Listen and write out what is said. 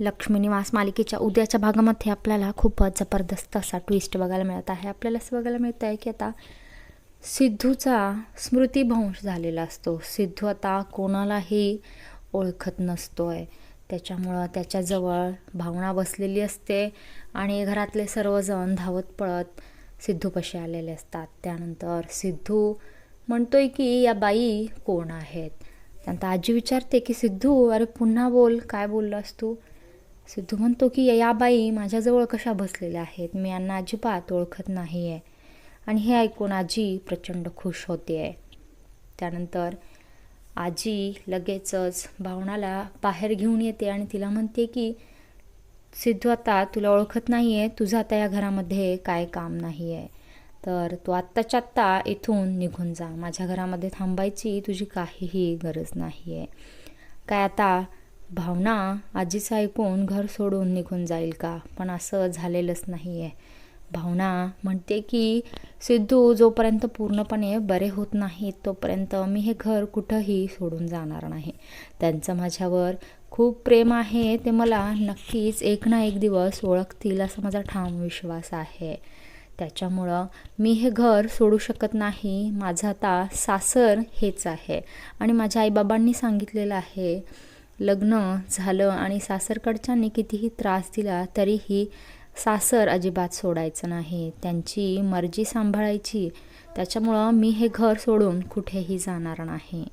लक्ष्मी निवास मालिकेच्या उद्याच्या भागामध्ये आपल्याला खूपच जबरदस्त असा ट्विस्ट बघायला मिळत आहे. आपल्याला असं बघायला मिळत आहे की आता सिद्धूचा स्मृतीभंश झालेला असतो. सिद्धू आता कोणालाही ओळखत नसतो आहे त्याच्यामुळं त्याच्याजवळ भावना बसलेली असते आणि घरातले सर्वजण धावत पळत सिद्धूपाशी आलेले असतात. त्यानंतर सिद्धू म्हणतोय की या बाई कोण आहेत? त्यानंतर आजी विचारते की सिद्धू अरे पुन्हा बोल काय बोललास तू? सिद्धू म्हणतो की या बाई माझ्याजवळ कशा बसलेल्या आहेत? मी यांना अजिबात ओळखत नाही आहे आणि हे ऐकून आजी प्रचंड खुश होते. आहे त्यानंतर आजी लगेचच भावनाला बाहेर घेऊन येते आणि तिला म्हणते की सिद्धू आता तुला ओळखत नाही आहे तुझं आता या घरामध्ये काय काम नाही आहे तर तू आत्ताच्या आत्ता इथून निघून जा. माझ्या घरामध्ये थांबायची तुझी काहीही गरज नाही आहे काय आता भावना आजीचं ऐकून घर सोडून निघून जाईल का? पण असं झालेलंच नाही आहे भावना म्हणते की सिद्धू जोपर्यंत पूर्णपणे बरे होत नाहीत तोपर्यंत मी हे घर कुठंही सोडून जाणार नाही. त्यांचं माझ्यावर खूप प्रेम आहे ते मला नक्कीच एक ना एक दिवस ओळखतील असा माझा ठाम विश्वास आहे. त्याच्यामुळं मी हे घर सोडू शकत नाही. माझं आता सासर हेच आहे. आणि माझ्या आईबाबांनी सांगितलेलं आहे लग्न झालं आणि सासरकडच्यांनी कितीही त्रास दिला तरीही सासर अजिबात सोडायचं नाही. त्यांची मर्जी सांभाळायची. त्याच्यामुळं मी हे घर सोडून कुठेही जाणार नाही.